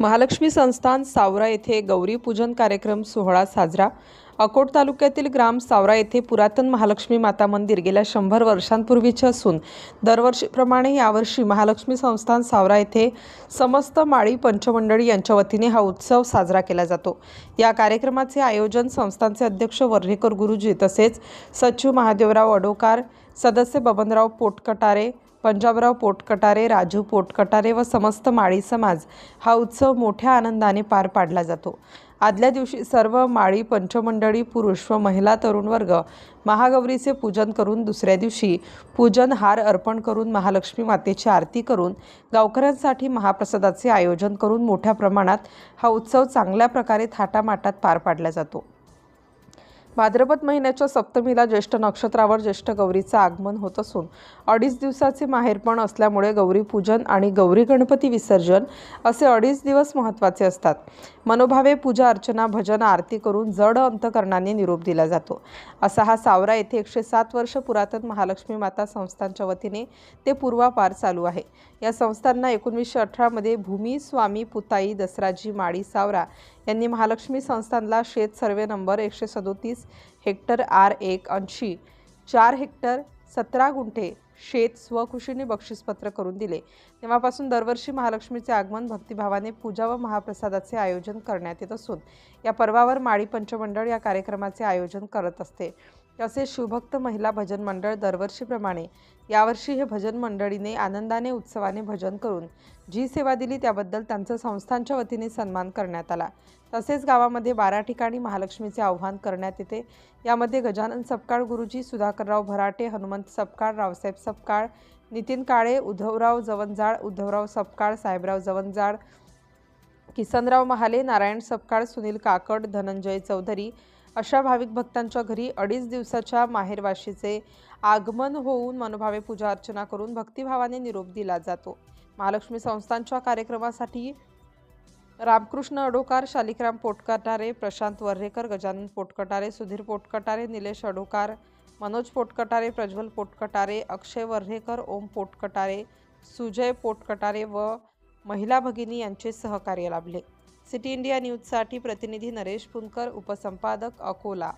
महालक्ष्मी संस्थान सावरा येथे गौरीपूजन कार्यक्रम सोहळा साजरा. अकोट तालुक्यातील ग्राम सावरा येथे पुरातन महालक्ष्मी माता मंदिर गेल्या शंभर वर्षांपूर्वीचे असून दरवर्षीप्रमाणे यावर्षी महालक्ष्मी संस्थान सावरा येथे समस्त माळी पंचमंडळी यांच्या वतीने हा उत्सव साजरा केला जातो. या कार्यक्रमाचे आयोजन संस्थानचे अध्यक्ष वर्णेकर गुरुजी तसेच सचिव महादेवराव अडोकार सदस्य बबनराव पोटकटारे पंजाबराव पोटकटारे राजू पोटकटारे व समस्त माळी समाज हा उत्सव मोठ्या आनंदाने पार पाडला जातो. आदल्या दिवशी सर्व माळी पंचमंडळी पुरुष व महिला तरुण वर्ग महागौरीचे पूजन करून दुसऱ्या दिवशी पूजन हार अर्पण करून महालक्ष्मी मातेची आरती करून गावकऱ्यांसाठी महाप्रसादाचे आयोजन करून मोठ्या प्रमाणात हा उत्सव चांगल्या प्रकारे थाटामाटात पार पाडला जातो. भाद्रपद महिन्याच्या सप्तमीला ज्येष्ठ नक्षत्रावर ज्येष्ठ गौरीचं आगमन होत असून अडीच दिवसाचे माहेरपण असल्यामुळे गौरी पूजन आणि गौरी गणपती विसर्जन असे अडीच दिवस महत्त्वाचे असतात. मनोभावे पूजा अर्चना भजन आरती करून जड अंतकरणाने निरोप दिला जातो. असा हा सावरा येथे एकशे सात वर्ष पुरातन महालक्ष्मी माता संस्थांच्या वतीने ते पूर्वापार चालू आहे. या संस्थांना एकोणीसशे अठरामध्ये भूमी स्वामी पुताई दसराजी माळी सावरा यांनी महालक्ष्मी संस्थानला शेत सर्वे नंबर एकशे सदोतीस हेक्टर आर एक ऐंशी चार हेक्टर सतरा गुंठे शेत स्वखुशीने बक्षीसपत्र करून दिले. तेव्हापासून दरवर्षी महालक्ष्मीचे आगमन भक्तिभावाने पूजा व महाप्रसादाचे आयोजन करण्यात येत असून या पर्वावर माळी पंचमंडळ या कार्यक्रमाचे आयोजन करत असते. तसेच शिवभक्त महिला भजन मंडळ दरवर्षीप्रमाणे यावर्षी हे भजन मंडळीने आनंदाने उत्सवाने भजन करून जी सेवा दिली त्याबद्दल त्यांचा संस्थांच्या वतीने सन्मान करण्यात आला. तसेच गावामध्ये बारा ठिकाणी महालक्ष्मीचे आव्हान करण्यात येते. यामध्ये गजानन सपकाळ गुरुजी सुधाकरराव भराटे हनुमंत सपकाळ रावसाहेब सपकाळ नितीन काळे उद्धवराव जवंजाळ उद्धवराव सपकाळ साहेबराव जवंजाळ किसनराव महाले नारायण सपकाळ सुनील काकड धनंजय चौधरी अशा भाविक भक्तांच्या घरी अडीच दिवसाच्या माहेरवाशीचे आगमन होऊन मनोभावे पूजा अर्चना करून भक्तिभावाने निरोप दिला जातो. महालक्ष्मी संस्थांच्या कार्यक्रमासाठी रामकृष्ण अडोकार शालिकराम पोटकटारे प्रशांत वर्रेकर गजानन पोटकटारे सुधीर पोटकटारे निलेश अडोकार मनोज पोटकटारे प्रज्वल पोटकटारे अक्षय वर्हेकर ओम पोटकटारे सुजय पोटकटारे व महिला भगिनी यांचे सहकार्य लाभले. सिटी इंडिया न्यूजसाठी प्रतिनिधी नरेश पुनकर उपसंपादक अकोला.